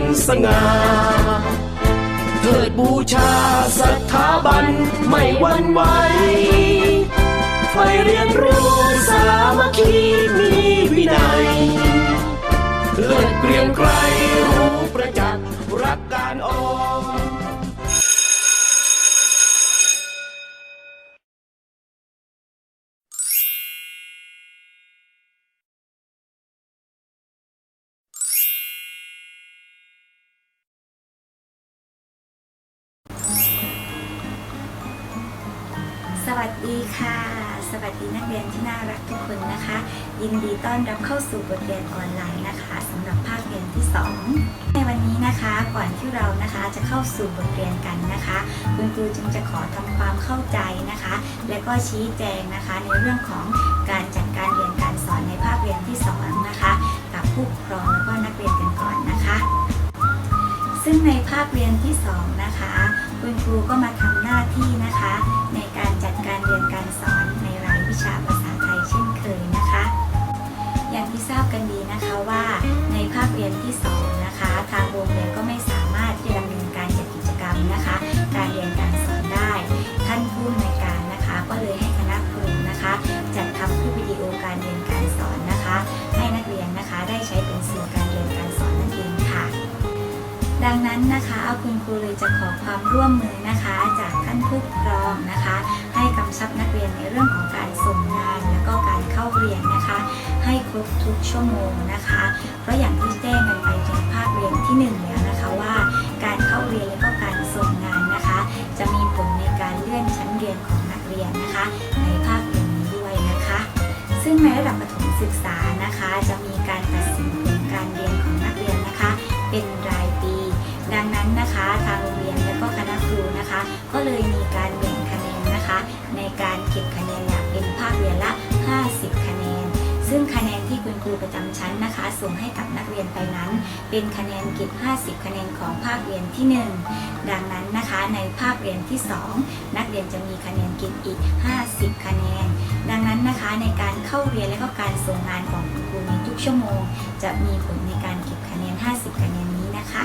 เป็นสง่าเทิดบูชาสถาบันไม่วันไหวไฟเรียนรู้สามัคคีมีวินัยเลิดเกรียงไกรรู้ประจักษ์รักการออ ค่ะ สวัสดีนักเรียนที่น่ารักทุกคนนะคะ ยินดีต้อนรับเข้าสู่บทเรียนออนไลน์นะคะสำหรับภาคเรียนที่ 2 ในวันนี้นะคะก่อนที่เรานะคะจะเข้าสู่บทเรียนกันนะคะ คุณครูจึงจะขอทำความเข้าใจนะคะ และก็ชี้แจงนะคะในเรื่องของการจัดการเรียนการสอนในภาคเรียนที่2นะคะกับผู้ปกครองแล้วก็นักเรียนกันก่อนนะคะ ซึ่งในภาคเรียนที่2นะคะคุณครูก็มาทำหน้าที่นะคะ นที่ 2 นะคะ ทางโรงเรียนก็ไม่สามารถที่จะดำเนินการจัดกิจกรรมนะคะ การเรียนการสอนได้ ท่านผู้อำนวยการนะคะ ก็เลยให้คณะครูนะคะ จัดทำคลิปวิดีโอการเรียนการสอนนะคะ ให้นักเรียนนะคะได้ใช้เป็นสื่อการเรียนการสอนนั่นเองค่ะ ดังนั้นนะคะ คุณครูเลยจะขอความร่วมมือนะคะ จากท่านผู้ปกครองนะคะ ให้กำชับนักเรียนในเรื่องของการส่งงาน แล้วก็การเข้าเรียนนะคะ ให้ครบทุกชั่วโมงนะคะ เพราะอย่าง ที่หนึ่งแล้วนะคะว่าการเข้าเรียนและก็การส่งงานนะคะ จะมีผลในการเลื่อนชั้นเรียนของนักเรียนนะคะ ในภาคเรียนนี้ด้วยนะคะ ซึ่งในระดับประถมศึกษานะคะ จะมีการตัดสินผลการเรียนของนักเรียนนะคะ เป็นรายปี ดังนั้นนะคะทางโรงเรียนและก็คณะครูนะคะ ก็เลยมีการ ประจำชั้นนะคะ ส่งให้กับนักเรียนไปนั้น เป็นคะแนนเก็บ 50 คะแนนของภาคเรียนที่ 1 ดังนั้นนะคะในภาคเรียนที่ 2 นักเรียนจะมีคะแนนเก็บอีก 50 คะแนน ดังนั้นนะคะในการเข้าเรียนและก็การส่งงานของคุณครูในทุกชั่วโมง จะมีผลในการเก็บคะแนน 50 คะแนนนี้นะคะ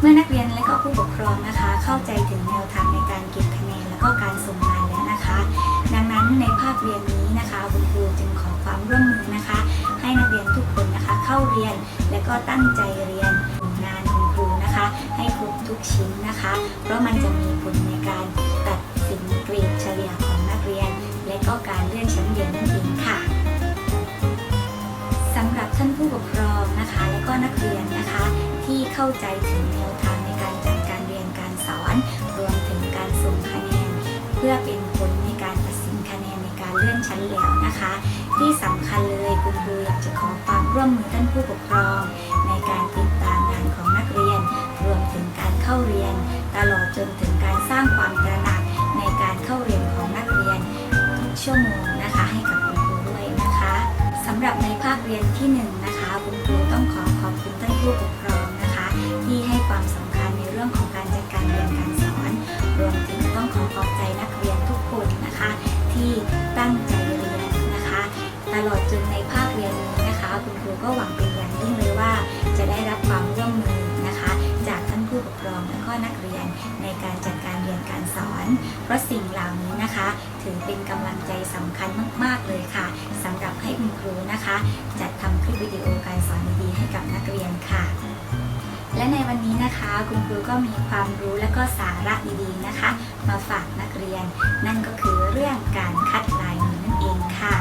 เมื่อนักเรียนและก็ผู้ปกครองนะคะ เข้าใจถึงแนวทางในการเก็บ เรียน และก็ตั้งใจเรียนงานคุณครูนะคะ ให้ครบทุกชิ้นนะคะ เพราะมันจะมีผลในการตัดสินเกรดเฉลี่ยของนักเรียน และก็การเลื่อนชั้นเรียนนั่นเองค่ะสำหรับท่านผู้ปกครองนะคะ และก็นักเรียนนะคะ ที่เข้าใจถึงแนวทางในการจัดการเรียนการสอน รวมถึงการส่งคะแนน เพื่อเป็น ร่วมมือท่านผู้ปกครอง ในการติดตามงานของนักเรียน รวมถึงการเข้าเรียน ตลอดจนถึงการสร้างความตระหนักในการเข้าเรียนของนักเรียนทุกชั่วโมงนะคะให้กับคุณครูด้วยนะคะสำหรับในภาคเรียนที่หนึ่งนะคะคุณครูต้องขอขอบคุณท่านผู้ปกครองนะคะ ที่ให้ความสำคัญในเรื่องของการจัดการเรียนการสอน รวมถึงต้องขอขอบใจนักเรียนทุกคนนะคะ ที่ตั้งใจเรียนนะคะ ตลอดจน ก็หวังเป็นอย่างยิ่งเลยว่า จะได้รับความร่วมมือนะคะ จากท่านผู้ปกครองและก็นักเรียนในการจัดการเรียนการสอน เพราะสิ่งเหล่านี้นะคะ ถือเป็นกำลังใจสำคัญมาก ๆ เลยค่ะสำหรับให้คุณครูนะคะ จัดทำคลิปวิดีโอการสอนดีๆให้กับนักเรียนค่ะและในวันนี้นะคะคุณครูก็มีความรู้และก็สาระดีๆนะคะ มาฝากนักเรียน นั่นก็คือเรื่องการคัดลายมือนั่นเองค่ะ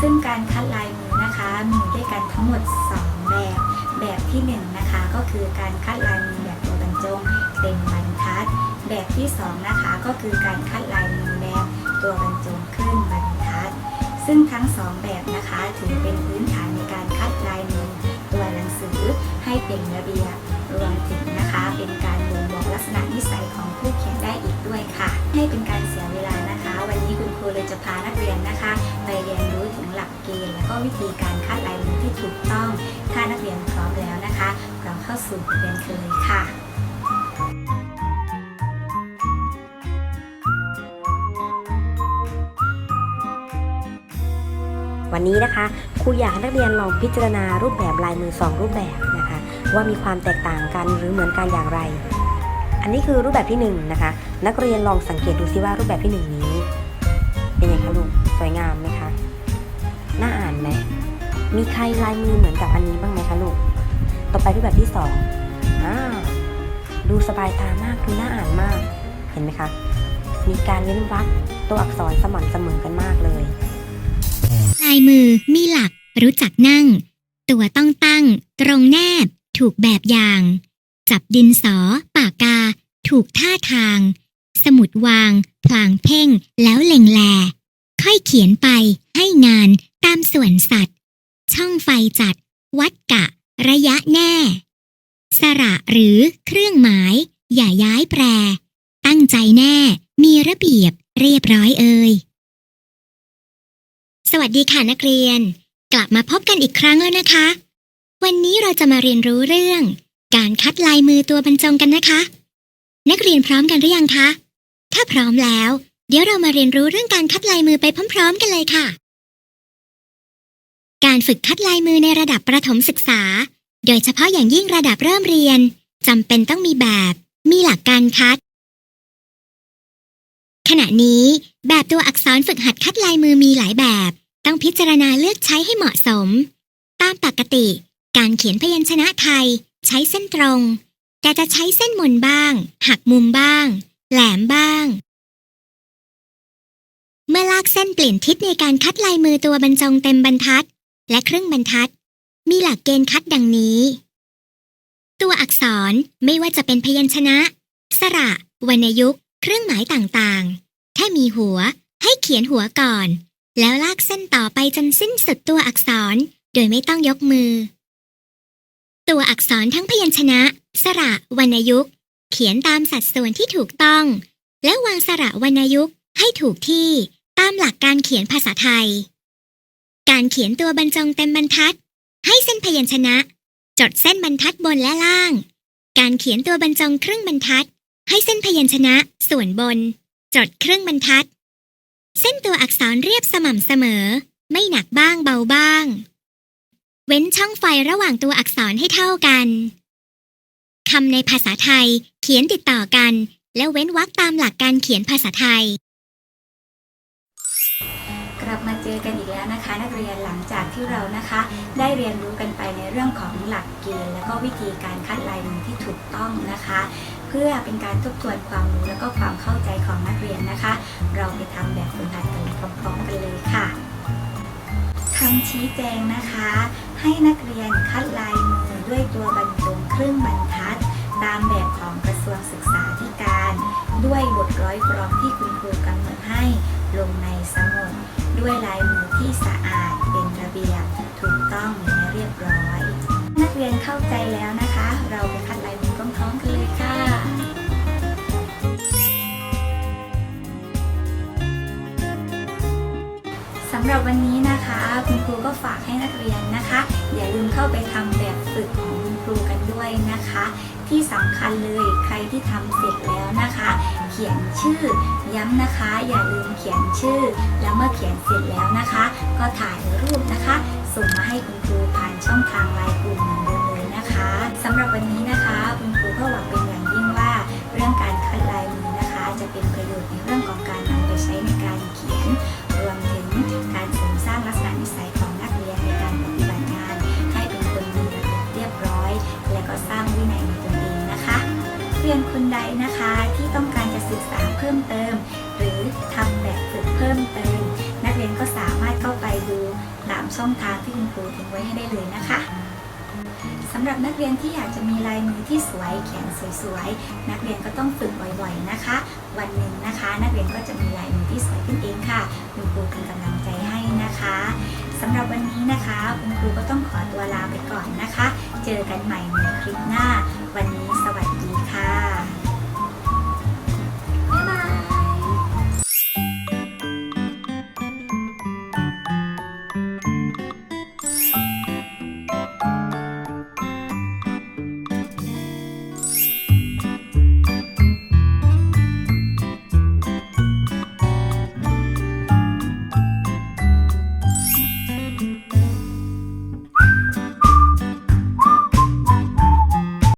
ซึ่งการคัดลายมือ นะคะมีด้วยกันทั้งหมด 2 แบบ แบบที่1นงนะคะก็คือการคัดลายมือแบบตัวบรรจงเต็มบรรทัด แบบที่2นะคะก็คือการคัดลายมือแบบตัวบรรจงครึ่งบรรทัด ซึ่งทั้ง 2 แบบนะคะถือเป็นพื้นฐานในการคัดลายมือตัวหนังสือให้เป็นระเบียบรวมถึงนะคะเป็นการบ่งบอกลักษณะนิสัยของผู้เขียนได้อีกด้วยค่ะ ให้เป็นการเสียเวลานะคะ วันนี้คุณครูเลยจะพานักเรียนนะคะ ไปเรียนรู้ เกณฑ์ และก็วิธีการคัดลายมือที่ถูกต้อง ถ้านักเรียนพร้อมแล้วนะคะ เราเข้าสู่เรียนกันเลยค่ะวันนี้นะคะครูอยากให้นักเรียนลองพิจารณารูปแบบลายมือ 2 รูปแบบนะคะ ว่ามีความแตกต่างกันหรือเหมือนกันอย่างไร อันนี้คือรูปแบบที่1นะคะ นักเรียนลองสังเกตดูซิว่ารูปแบบที่ 1 นี้เป็นยังไงคะลูกสวยงามไหมคะ น่าอ่านไหมมีใครลายมือเหมือนกับอันนี้บ้างไหมคะลูก ต่อไปรูปแบบที่2อ่าดูสบายตามากดูน่าอ่านมาก เห็นไหมคะ มีการเว้นวรรคตัวอักษรสม่ำเสมอกันมากเลย ลายมือมีหลัก รู้จักนั่ง ตัวต้องตั้ง ตรงแนบ ถูกแบบอย่าง จับดินสอ ปากกา ถูกท่าทาง สมุดวาง พลางเพ่ง แล้วเล็งแล ค่อยเขียนไป ให้งาน ตามส่วนสัตว์ ช่องไฟจัด วัดกะ ระยะแน่ สระหรือเครื่องหมาย อย่าย้ายแปร ตั้งใจแน่ มีระเบียบเรียบร้อยเอ่ยสวัสดีค่ะนักเรียน กลับมาพบกันอีกครั้งแล้วนะคะ วันนี้เราจะมาเรียนรู้เรื่อง การคัดลายมือตัวบรรจงกันนะคะ นักเรียนพร้อมกันหรือยังคะ ถ้าพร้อมแล้ว เดี๋ยวเรามาเรียนรู้เรื่องการคัดลายมือไปพร้อม ๆ กันเลยค่ะ การฝึกคัดลายมือในระดับประถมศึกษา โดยเฉพาะอย่างยิ่งระดับเริ่มเรียนจำเป็นต้องมีแบบ มีหลักการคัด ขณะนี้ แบบตัวอักษรฝึกหัดคัดลายมือมีหลายแบบ ต้องพิจารณาเลือกใช้ให้เหมาะสม ตามปกติ การเขียนพยัญชนะไทย ใช้เส้นตรง แต่จะใช้เส้นมนบ้าง หักมุมบ้าง แหลมบ้าง เมื่อลากเส้นเปลี่ยนทิศในการคัดลายมือตัวบรรจงเต็มบรรทัด และครึ่งบรรทัด มีหลักเกณฑ์คัดดังนี้ ตัวอักษรไม่ว่าจะเป็นพยัญชนะ สระ วรรณยุกต์เครื่องหมายต่างๆ ถ้ามีหัวให้เขียนหัวก่อน แล้วลากเส้นต่อไปจนสิ้นสุดตัวอักษรโดยไม่ต้องยกมือ ตัวอักษรทั้งพยัญชนะ สระวรรณยุกต์เขียนตามสัดส่วนที่ถูกต้อง และวางสระวรรณยุกต์ให้ถูกที่ตามหลักการเขียนภาษาไทย การเขียนตัวบรรจงเต็มบรรทัด ให้เส้นพยัญชนะ จดเส้นบรรทัดบนและล่าง การเขียนตัวบรรจงครึ่งบรรทัด ให้เส้นพยัญชนะ ส่วนบน จดครึ่งบรรทัด เส้นตัวอักษรเรียบสม่ำเสมอ ไม่หนักบ้างเบาบ้าง เว้นช่องไฟระหว่างตัวอักษรให้เท่ากันคำในภาษาไทยเขียนติดต่อกัน และเว้นวรรคตามหลักการเขียนภาษาไทย เรียนหลังจากที่เรานะคะ ได้เรียนรู้กันไปในเรื่องของหลักเกณฑ์ และก็วิธีการคัดลายมือที่ถูกต้องนะคะ เพื่อเป็นการทบทวนความรู้และก็ความเข้าใจของนักเรียนนะคะ เราไปทำแบบฝึกหัดกันพร้อมๆกันเลยค่ะคำชี้แจงนะคะ ให้นักเรียนคัดลายมือด้วยตัวบรรจงครึ่งบรรทัด ตามแบบของกระทรวงศึกษาธิการ ด้วยบทร้อยกรองที่คุณครูกำหนดให้ลงในสมุด ด้วยลายมือที่สะอาด เป็นระเบียบ ถูกต้องและเรียบร้อย นักเรียนเข้าใจแล้วนะคะ เราไปคัดลายมือพร้อมๆกันเลยค่ะสำหรับวันนี้นะคะ คุณครูก็ฝากให้นักเรียนนะคะ อย่าลืมเข้าไปทำแบบฝึกของ รูกันด้วยนะคะ ที่สำคัญเลยใครที่ทำเสร็จแล้วนะคะ เขียนชื่อย้ำนะคะ อย่าลืมเขียนชื่อ แล้วเมื่อเขียนเสร็จแล้วนะคะ ก็ถ่ายรูปนะคะ ส่งมาให้คุณครูผ่านช่องทางไลน์ คนใดนะคะที่ต้องการจะศึกษาเพิ่มเติม หรือทำแบบฝึกเพิ่มเติม นักเรียนก็สามารถเข้าไปดูตามช่องทางที่คุณครูทิ้งไว้ให้ได้เลยนะคะสำหรับนักเรียนที่อยากจะมีลายมือที่สวยเขียนสวยๆ นักเรียนก็ต้องฝึกบ่อยๆนะคะ วันหนึ่งนะคะ นักเรียนก็จะมีลายมือที่สวยขึ้นเองค่ะคุณครูเป็นกำลังใจให้นะคะสำหรับวันนี้นะคะคุณครูก็ต้องขอตัวลาไปก่อนนะคะ เจอกันใหม่ในคลิปหน้า วันนี้สวัสดีค่ะ